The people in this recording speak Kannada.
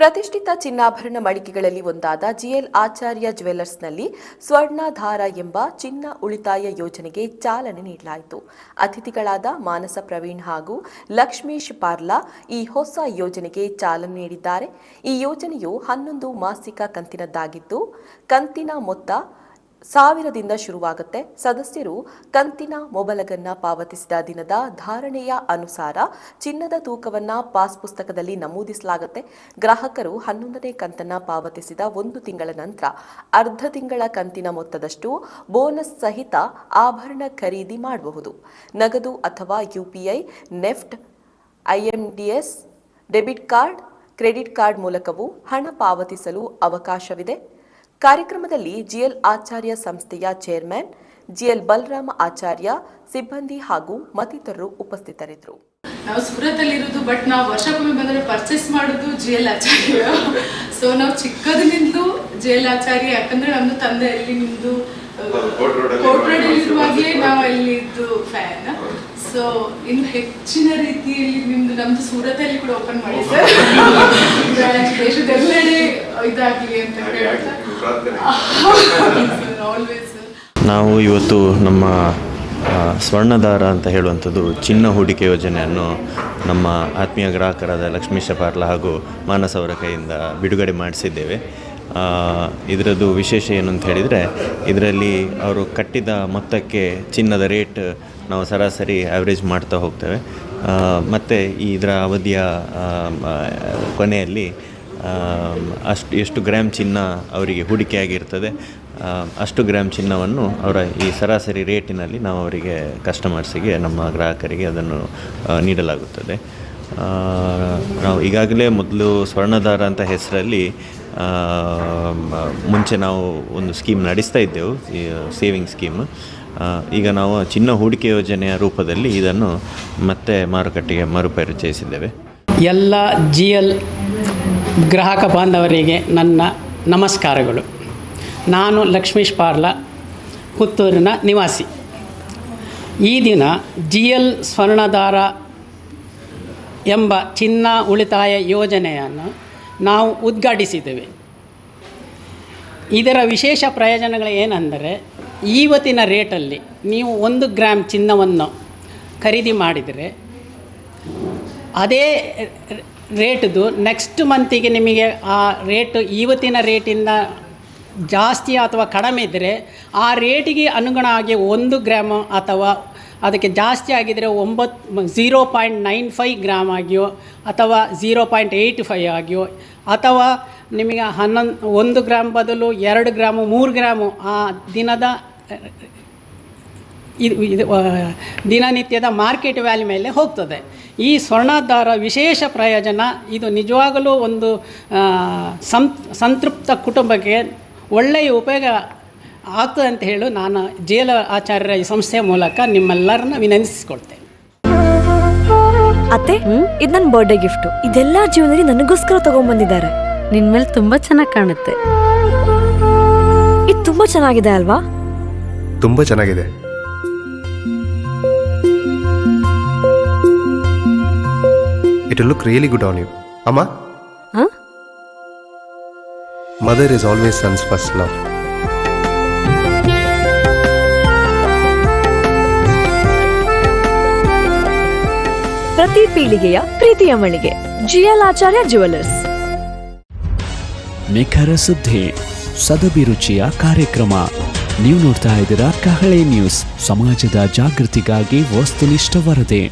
ಪ್ರತಿಷ್ಠಿತ ಚಿನ್ನಾಭರಣ ಮಳಿಗೆಗಳಲ್ಲಿ ಒಂದಾದ ಜಿಎಲ್ ಆಚಾರ್ಯ ಜ್ಯುವೆಲ್ಲರ್ಸ್ನಲ್ಲಿ ಸ್ವರ್ಣಧಾರ ಎಂಬ ಚಿನ್ನ ಉಳಿತಾಯ ಯೋಜನೆಗೆ ಚಾಲನೆ ನೀಡಲಾಯಿತು. ಅತಿಥಿಗಳಾದ ಮಾನಸ ಪ್ರವೀಣ್ ಹಾಗೂ ಲಕ್ಷ್ಮೀಶ್ ಪಾರ್ಲಾ ಈ ಹೊಸ ಯೋಜನೆಗೆ ಚಾಲನೆ ನೀಡಿದ್ದಾರೆ. ಈ ಯೋಜನೆಯು ಹನ್ನೊಂದು ಮಾಸಿಕ ಕಂತಿನದ್ದಾಗಿದ್ದು, ಕಂತಿನ ಮೊತ್ತ ಸಾವಿರದಿಂದ ಶುರುವಾಗುತ್ತೆ. ಸದಸ್ಯರು ಕಂತಿನ ಮೊಬಲಗನ್ನ ಪಾವತಿಸಿದ ದಿನದ ಧಾರಣೆಯ ಅನುಸಾರ ಚಿನ್ನದ ತೂಕವನ್ನ ಪಾಸ್ ಪುಸ್ತಕದಲ್ಲಿ ನಮೂದಿಸಲಾಗುತ್ತೆ. ಗ್ರಾಹಕರು ಹನ್ನೊಂದನೇ ಕಂತನ್ನ ಪಾವತಿಸಿದ ಒಂದು ತಿಂಗಳ ನಂತರ ಅರ್ಧ ತಿಂಗಳ ಕಂತಿನ ಮೊತ್ತದಷ್ಟು ಬೋನಸ್ ಸಹಿತ ಆಭರಣ ಖರೀದಿ ಮಾಡಬಹುದು. ನಗದು ಅಥವಾ UPI NEFT IMDS debit card, credit card ಮೂಲಕವೂ ಹಣ ಪಾವತಿಸಲು ಅವಕಾಶವಿದೆ. ಕಾರ್ಯಕ್ರಮದಲ್ಲಿ ಜಿಎಲ್ ಆಚಾರ್ಯ ಸಂಸ್ಥೆಯ ಚೇರ್ಮನ್ ಜಿಎಲ್ ಬಲರಾಮ ಆಚಾರ್ಯ ಸಿಬ್ಬಂದಿ ಹಾಗೂ ಮತ್ತಿತರರು ಉಪಸ್ಥಿತರಿದ್ದರು. ನಾವು ಸೂರತ್ತಲ್ಲಿರೋದು ಇರೋದು ಬಟ್ ನಾವು ವರ್ಷಕ್ಕೊಮ್ಮೆ ಬಂದರೆ ಪರ್ಚೇಸ್ ಮಾಡೋದು ಜಿ ಎಲ್ ಆಚಾರ್ಯ ಸೊ ನಾವು ಚಿಕ್ಕದಿನಿಂದಲೂ ಜಿ ಎಲ್ ಆಚಾರ್ಯ ಯಾಕಂದ್ರೆ ನಮ್ದು ತಂದೆ ಅಲ್ಲಿ ಇರುವಾಗಲೇ first ನಾವು ಅಲ್ಲಿ ಇದ್ದು ಫ್ಯಾನ್ ಸೊ ಇನ್ನು ಹೆಚ್ಚಿನ ರೀತಿಯಲ್ಲಿ ನಿಮ್ದು ನಮ್ದು ಸೂರತಲ್ಲಿ ಕೂಡ ಓಪನ್ ಮಾಡಿ ಸರ್ ದೇಶದೆಲ್ಲೆಡೆ ಇದಾಗಲಿ ಅಂತ ಹೇಳ್ತಾ. ನಾವು ಇವತ್ತು ನಮ್ಮ ಸ್ವರ್ಣದಾರ ಅಂತ ಹೇಳುವಂಥದ್ದು ಚಿನ್ನ ಹೂಡಿಕೆ ಯೋಜನೆಯನ್ನು ನಮ್ಮ ಆತ್ಮೀಯ ಗ್ರಾಹಕರಾದ ಲಕ್ಷ್ಮೀ ಶಪಾರ್ಲ ಹಾಗೂ ಮಾನಸ್ ಅವರ ಕೈಯಿಂದ ಬಿಡುಗಡೆ ಮಾಡಿಸಿದ್ದೇವೆ. ಇದರದ್ದು ವಿಶೇಷ ಏನು ಅಂತ ಹೇಳಿದರೆ, ಇದರಲ್ಲಿ ಅವರು ಕಟ್ಟಿದ ಮೊತ್ತಕ್ಕೆ ಚಿನ್ನದ ರೇಟ್ ನಾವು ಸರಾಸರಿ ಆ್ಯಾವ್ರೇಜ್ ಮಾಡ್ತಾ ಹೋಗ್ತೇವೆ. ಮತ್ತು ಇದರ ಅವಧಿಯ ಕೊನೆಯಲ್ಲಿ ಅಷ್ಟು ಎಷ್ಟು ಗ್ರಾಮ್ ಚಿನ್ನ ಅವರಿಗೆ ಹೂಡಿಕೆಯಾಗಿರ್ತದೆ ಅಷ್ಟು ಗ್ರಾಮ್ ಚಿನ್ನವನ್ನು ಅವರ ಈ ಸರಾಸರಿ ರೇಟಿನಲ್ಲಿ ನಾವು ಅವರಿಗೆ ಕಸ್ಟಮರ್ಸಿಗೆ, ನಮ್ಮ ಗ್ರಾಹಕರಿಗೆ ಅದನ್ನು ನೀಡಲಾಗುತ್ತದೆ. ನಾವು ಈಗಾಗಲೇ ಮೊದಲು ಸ್ವರ್ಣಧಾರ ಅಂತ ಹೆಸರಲ್ಲಿ ಮುಂಚೆ ನಾವು ಒಂದು ಸ್ಕೀಮ್ ನಡೆಸ್ತಾ ಇದ್ದೆವು ಸೇವಿಂಗ್ ಸ್ಕೀಮ್. ಈಗ ನಾವು ಚಿನ್ನ ಹೂಡಿಕೆ ಯೋಜನೆಯ ರೂಪದಲ್ಲಿ ಇದನ್ನು ಮತ್ತೆ ಮಾರುಕಟ್ಟೆಗೆ ಮರುಪರಿಚಯಿಸಿದ್ದೇವೆ. ಎಲ್ಲ ಜಿ ಎಲ್ ಗ್ರಾಹಕ ಬಾಂಧವರಿಗೆ ನನ್ನ ನಮಸ್ಕಾರಗಳು. ನಾನು ಲಕ್ಷ್ಮೀಶ್ ಪಾರ್ಲ, ಪುತ್ತೂರಿನ ನಿವಾಸಿ. ಈ ದಿನ ಜಿ ಎಲ್ ಸ್ವರ್ಣಧಾರ ಎಂಬ ಚಿನ್ನ ಉಳಿತಾಯ ಯೋಜನೆಯನ್ನು ನಾವು ಉದ್ಘಾಟಿಸಿದ್ದೇವೆ. ಇದರ ವಿಶೇಷ ಪ್ರಯೋಜನಗಳು ಏನೆಂದರೆ ಇವತ್ತಿನ ರೇಟಲ್ಲಿ ನೀವು ಒಂದು ಗ್ರಾಮ್ ಚಿನ್ನವನ್ನು ಖರೀದಿ ಮಾಡಿದರೆ, ಅದೇ ರೇಟ್ದು. ನೆಕ್ಸ್ಟ್ ಮಂತಿಗೆ ನಿಮಗೆ ಆ ರೇಟ್ ಇವತ್ತಿನ ರೇಟಿಂದ ಜಾಸ್ತಿ ಅಥವಾ ಕಡಿಮೆ ಇದ್ದರೆ ಆ ರೇಟಿಗೆ ಅನುಗುಣವಾಗಿ ಒಂದು ಗ್ರಾಮ್ ಅಥವಾ ಅದಕ್ಕೆ ಜಾಸ್ತಿ ಆಗಿದ್ದರೆ ಒಂಬತ್ತು zero point nine five gram ಆಗಿಯೋ ಅಥವಾ ಝೀರೋ ಪಾಯಿಂಟ್ ಏಯ್ಟ್ ಫೈವ್ ಆಗಿಯೋ ಅಥವಾ ನಿಮಗೆ ಹನ್ನೊಂದು, ಒಂದು ಗ್ರಾಮ್ ಬದಲು ಎರಡು ಗ್ರಾಮು, ಮೂರು ಗ್ರಾಮು ಆ ದಿನದ ಇದು ಇದು ದಿನನಿತ್ಯದ ಮಾರ್ಕೆಟ್ ವ್ಯಾಲ್ಯೂ ಮೇಲೆ ಹೋಗ್ತದೆ. ಈ ಸ್ವರ್ಣಾಧಾರ ವಿಶೇಷ ಪ್ರಯೋಜನ ಇದು ನಿಜವಾಗಲೂ ಒಂದು ಸಂ ಸಂತೃಪ್ತ ಕುಟುಂಬಕ್ಕೆ ಒಳ್ಳೆಯ ಉಪಯೋಗ ಆಗ್ತದೆ ಅಂತ ಹೇಳಿ ನಾನು ಜೇಲ ಆಚಾರ್ಯರ ಈ ಸಂಸ್ಥೆಯ ಮೂಲಕ ನಿಮ್ಮೆಲ್ಲರನ್ನ ವಿನಂತಿಸಿಕೊಳ್ತೇನೆ. ಅತ್ತೆ ಇದು ನನ್ನ ಬರ್ಡೇ ಗಿಫ್ಟ್ ಇದೆಲ್ಲ ಜೀವನದಲ್ಲಿ ನನಗೋಸ್ಕರ ತಗೊಂಡ್ಬಂದಿದ್ದಾರೆ ನಿನ್ ಮೇಲೆ ತುಂಬಾ ಚೆನ್ನಾಗಿ ಕಾಣುತ್ತೆ. ಇದು ತುಂಬಾ ಚೆನ್ನಾಗಿದೆ ಅಲ್ವಾ? ತುಂಬಾ ಚೆನ್ನಾಗಿದೆ. It look really good on you ಅಮ್ಮ ಹ? Mother is always son's first love ಪ್ರತಿ ಪೀಳಿಗೆಯ ಪ್ರೀತಿಯ ಮಳಿಗೆ. ಜಿಎಲ್ ಆಚಾರ್ಯ ಜುವೆಲ್ಲರ್ಸ್ ನಿಖರ ಸುದ್ದಿ ಸದಭಿರುಚಿಯ ಕಾರ್ಯಕ್ರಮ. ನೀವು ನೋಡ್ತಾ ಇದ್ದೀರಾ ಕಹಳೆ ನ್ಯೂಸ್ ಸಮಾಜದ ಜಾಗೃತಿಗಾಗಿ ವಸ್ತುನಿಷ್ಠ ವರದಿ.